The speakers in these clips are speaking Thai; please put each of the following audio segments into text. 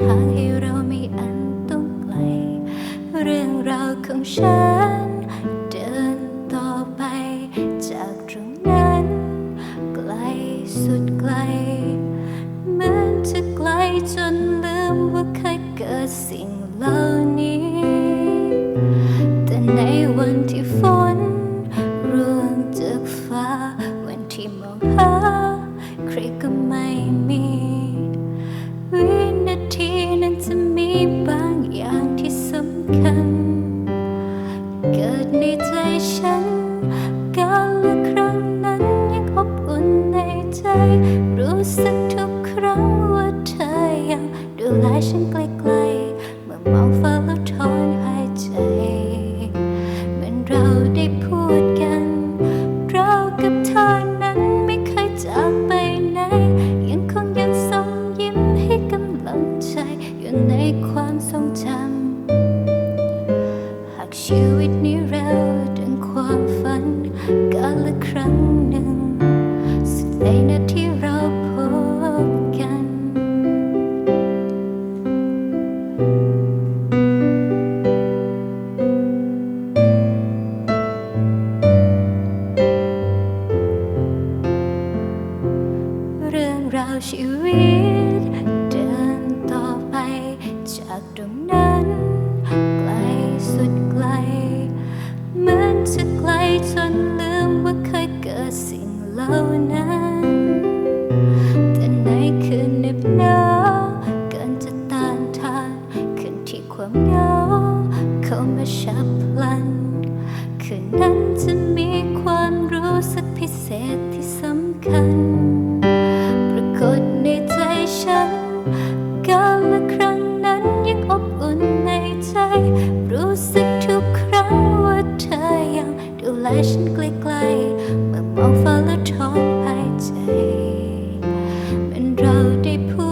ทางให้เราไม่อันต้องไกล เรื่องราวของฉัน เดินต่อไป จากตรงนั้น ไกลสุดไกลเหมือนจะไกลจนลืมว่าเคยเกิดสิ่งเหล่านี้ แต่ในวันที่ฝนำคัญเกิดในใจฉัน กาละครั้งนั้นยังอบอุ่นในใจ รู้สึกทุกครั้งว่าเธอยังดูแลฉันไกล เราดังความฝันกาละครั้งหนึ่ง สุดในนาทีเราพบกัน เรื่องราวชีวิต เดินต่อไปจากตรงนั้น ไกลสุด จะไกลจนลืมว่าเคยเกิดสิ่งเหล่านั้น แต่ในคืนเหน็บหนาวเกินจะต้านทานคืนที่ความเหงาเข้ามาฉับพลัน คืนนั้นจะมีความรู้สึกพิเศษที่สำคัญ ได้พู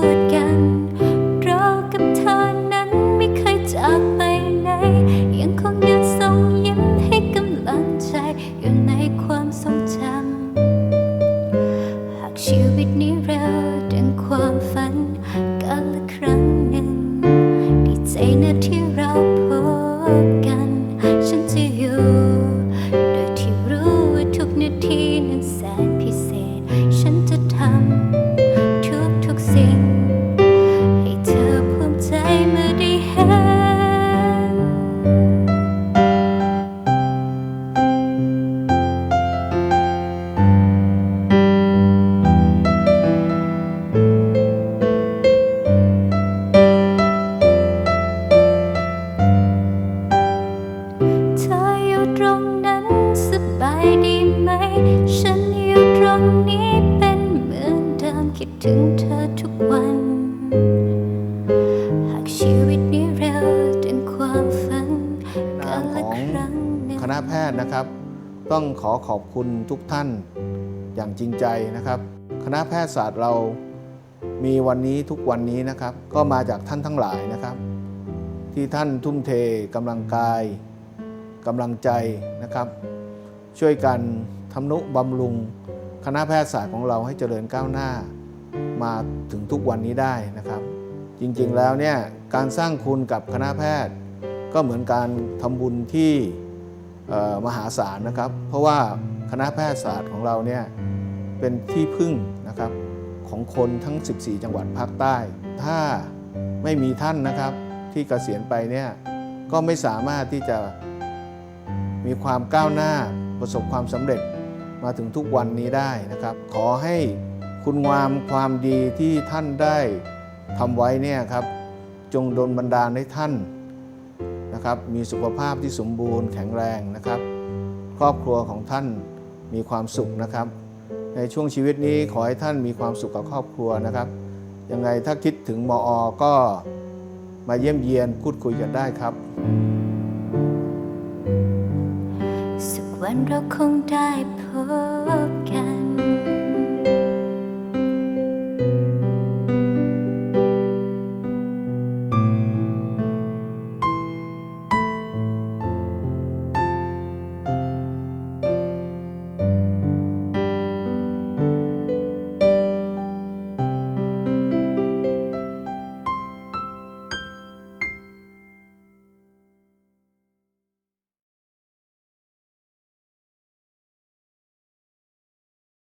กาละครั้งหนึ่งคณะแพทย์นะครับ ต้องขอขอบคุณทุกท่านอย่างจริงใจนะครับ คณะแพทยศาสตร์เรามีวันนี้ทุกวันนี้นะครับ ก็มาจากท่านทั้งหลายนะครับ ที่ท่านทุ่มเทกำลังกายกำลังใจนะครับ ช่วยกันทำนุบำรุง คณะแพทยศาสตร์ของเราให้เจริญก้าวหน้า มาถึงทุกวันนี้ได้นะครับ จริงๆแล้วเนี่ยการสร้างคุณกับคณะแพทย์ ก็เหมือนการทำบุญที่มหาศาลนะครับ เพราะว่าคณะแพทยศาสตร์ของเราเนี่ยเป็นที่พึ่งนะครับของคนทั้ง 14 จังหวัดภาคใต้ ถ้าไม่มีท่านนะครับที่เกษียณไปเนี่ยก็ไม่สามารถที่จะมีความก้าวหน้าประสบความสำเร็จมาถึงทุกวันนี้ได้นะครับ ขอให้คุณงามความดีที่ท่านได้ทำไว้เนี่ยครับ จงดลบันดาลให้ท่าน นะครับมีสุขภาพที่สมบูรณ์แข็งแรงนะครับ ครอบครัวของท่านมีความสุขนะครับ ในช่วงชีวิตนี้ขอให้ท่านมีความสุขกับครอบครัวนะครับ ยังไงถ้าคิดถึงมอก็มาเยี่ยมเยียนพูดคุยกันได้ครับ สักวันเราคงได้พบ